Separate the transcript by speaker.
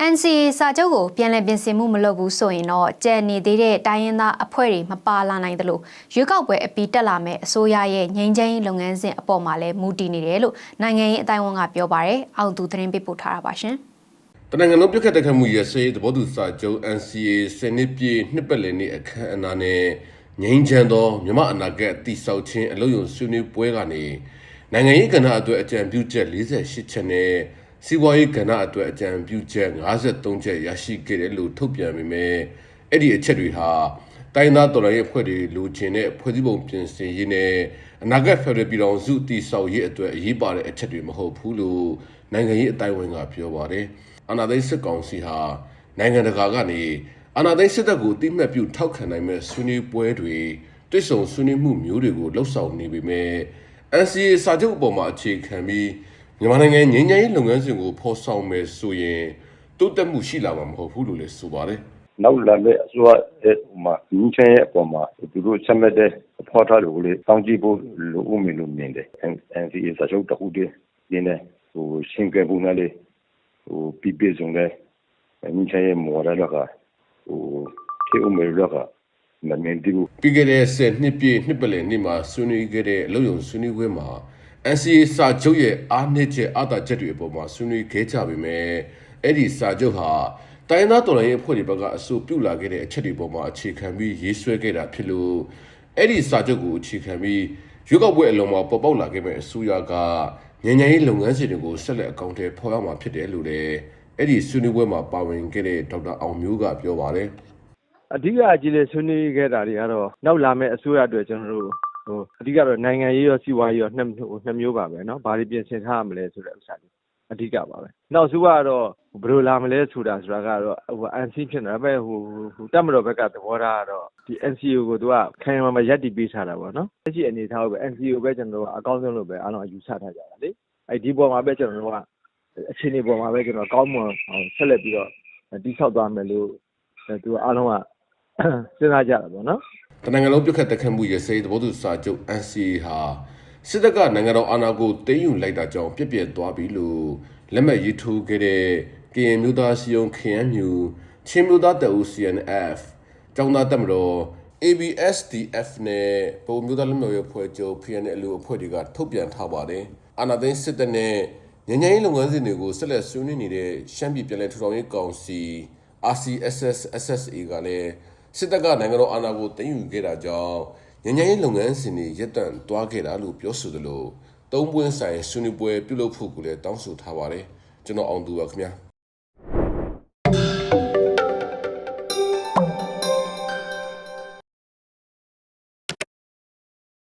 Speaker 1: NCA စာချုပ်ကိုပြန်လည်ပြင်ဆင်မှုမလုပ်ဘူးဆိုရင်တော့ကြံနေသေးတဲ့တိုင်းရင်းသားအဖွဲ့တွေမပါလာနိုင်သလိုရွေးကောက်ပွဲအပြီးတက်လာမဲ့အစိုးရရဲ့ငြိမ်းချမ်းရေးလုပ်ငန်းစဉ်အပေါ်မှာလည်းမူတည်နေတယ်လို့နိုင်ငံရေးအတိုင်းအဝန်ကပြောပါတယ်။အောင်သူသတင်းပေးပို့ထားတာပါရှင်။
Speaker 2: တနင်္ဂနွေပြတ်ခတ်တဲ့ခတ်မှုရစေတဘောသူစာချုပ် NCA စနစ်ပြည့်နှစ်ပတ်လည်နေ့အခမ်းအနားနဲ့ငိမ့်ချမ်းသောမြမအနာဂတ်တိဆောက်ခြင်းအလို့ယုံဆွေးနွေးပွဲကနေနိုင်ငံရေးကဏ္ဍအတွက်အကြံပြုချက်48ချက်နဲ့ စီးပွားရေးကဏ္ဍအတွက်အကြံပြုချက်53ချက်ရရှိခဲ့တယ်လို့ထုတ်ပြန်ပေမဲ့အဲ့ဒီအချက်တွေဟာတိုင်းသားတော်လှန်ရေးအဖွဲ့တွေလိုချင်တဲ့ဖွဲ့စည်းပုံပြင်ဆင်ရေးနဲ့အနာဂတ်ဖက်ဒရယ်ပြည်ထောင်စုတည်ဆောက်ရေးအတွက်အရေးပါတဲ့အချက်တွေမဟုတ်ဘူးလို့နိုင်ငံရေးအတိုင်းအဝန်ကပြောပါတယ်။အာဏာသိမ်းစစ်ကောင်စီဟာနိုင်ငံတကာကနေအာဏာသိမ်းစစ်တပ်ကိုတိမှတ်ပြုထောက်ခံနိုင်မဲ့ဆွေးနွေးပွဲတွေတွစ်ဆုံဆွေးနွေးမှုမျိုးတွေကိုလှုပ်ဆောင်နေပေမဲ့ NCA စာချုပ်အပေါ်မှာအခြေခံပြီး မြန်မာနိုင်ငံငြိမ်းချမ်းရေးလုပ်ငန်းစဉ်ကိုဖော်ဆောင်မယ်ဆိုရင်တိုးတက်မှုရှိလာမှာမဟုတ်ဘူးလို့လည်းဆိုပါတယ်။
Speaker 3: နောက်လာမယ့်အစိုးရရဲ့ဟိုမှာငင်းချင်ရဲ့အပေါ်မှာသူတို့ချက်မဲ့တဲ့အဖော်ထားတွေကိုလေတောင်းကြည့်ဖို့လိုဦးမယ်လို့မြင်တယ် NCA စာချုပ်တစ်ခုတည်းဒီနေ့ဟိုရှင်းပြဖို့နဲ့လေဟိုပြပြဆုံးတဲ့ငင်းချင်ရဲ့မော်ရတော့ကဟိုခေဦးမယ်တော့ကမမြင်ဘူး
Speaker 2: ပြီးခဲ့တဲ့10နှစ်ပြည့်နှစ်ပတ်လည်နေ့မှာဆွေးနွေးခဲ့တဲ့အလုပ်ရုံဆွေးနွေးပွဲမှာ NCA စာချုပ်ရဲ့အားနည်းချက်အသာချက်တွေအပေါ်မှာဆွေးနွေးခဲ့ကြပေမဲ့အဲ့ဒီစာချုပ်ဟာတိုင်းသားတော်လှန်ရေးအဖွဲ့တွေဘက်ကအဆိုပြုလာခဲ့တဲ့အချက်တွေပေါ်မှာအခြေခံပြီးရေးဆွဲခဲ့တာဖြစ်လို့အဲ့ဒီစာချုပ်ကိုအခြေခံပြီးရွေးကောက်ပွဲအလုံးမှာပေါ်ပေါက်လာခဲ့မဲ့အစိုးရကညဉ့်ညံရေးလုပ်ငန်းစဉ်တွေကိုဆက်လက်အကောင့်ထဲဖော်ရမှာဖြစ်တယ်လို့လည်းအဲ့ဒီဆွေးနွေးပွဲမှာပါဝင်ခဲ့တဲ့ဒေါက်တာအောင်မျိုးကပြောပါတယ်
Speaker 4: အဓိကအကြီးလေးဆွေးနွေးခဲ့တာတွေကတော့နောက်လာမယ့်အစိုးရအတွက်ကျွန်တော်တို့ဟို အဓိကတော့ နိုင်ငံရေးရောစီးပွားရေးရော နှစ်မျိုးပါပဲနော်။ဘာတွေပြင်ဆင်ထားရမလဲဆိုတဲ့ဟာ အဓိကပါပဲ။နောက်တခုကတော့ ဘယ်လိုလာမလဲဆိုတာကတော့ Unseen ဖြစ်နေတာပဲ။တပ်မတော်ဘက်က သဘောထားကတော့ ဒီ NCA ကို သူက ခိုင်ခိုင်မာမာ ရပ်တည်ပေးထားတာပေါ့နော်။လက်ရှိအနေအထားကိုပဲ NCA ကိုပဲ ကျနော်တို့က အကောင်းဆုံးလို့ပဲ အားလုံးက ယူဆထားကြတာလေ။ဒီအပေါ်မှာပဲ ကျနော်တို့က အခြေအနေပေါ်မှာပဲ ကောင်းမွန်အောင် ဆက်လက်ပြီးတော့ တည်ဆောက်သွားမယ်လို့ အားလုံးက စဉ်းစားကြတာပေါ့နော်
Speaker 2: တနင်္ဂနွေပြတ်ခတ်တက်ခတ်မှုရစေသဘောတူစာချုပ် NCA ဟာစစ်တပ်ကနိုင်ငံတော်အာဏာကိုသိမ်းယူလိုက်တာကြောင့်ပြက်ပြက်သွားပြီလို့လက်မှတ်ရေးထိုးခဲ့တဲ့ကရင်မျိုးသားစီယုံ KNU ချင်းမျိုးသားတပ်ဦး CNF ကျောင်းသားတပ်မတော် ABSDF နဲ့ပုံမျိုးသားလူမျိုးရေးအဖွဲ့ချုပ် PNL အဖွဲ့တွေကထုတ်ပြန်ထားပါတယ်အာဏာသိမ်းစစ်တပ်နဲ့ညဉ့်ညမ်းရေးလုပ်ငန်းစဉ်တွေကိုဆက်လက်ဆွေးနွေးနေတဲ့ရှမ်းပြည်ပြည်နယ်ထူထောင်ရေးကောင်စီ RCSS SSA ကလည်း စစ်တပ်ကနိုင်ငံတော်အာဏာကိုသိမ်းယူခဲ့တာကြောင့်ညဉ့်ညမ်းရေးလုပ်ငန်းစဉ်တွေရပ်တန့်သွားခဲ့တာလို့ပြောဆိုသလိုသုံးပွင့်ဆိုင်ဆွေးနွေးပွဲပြုလုပ်ဖို့ကိုလည်းတောင်းဆိုထားပါတယ်ကျွန်တော်အောင်သူပါခင်ဗျာ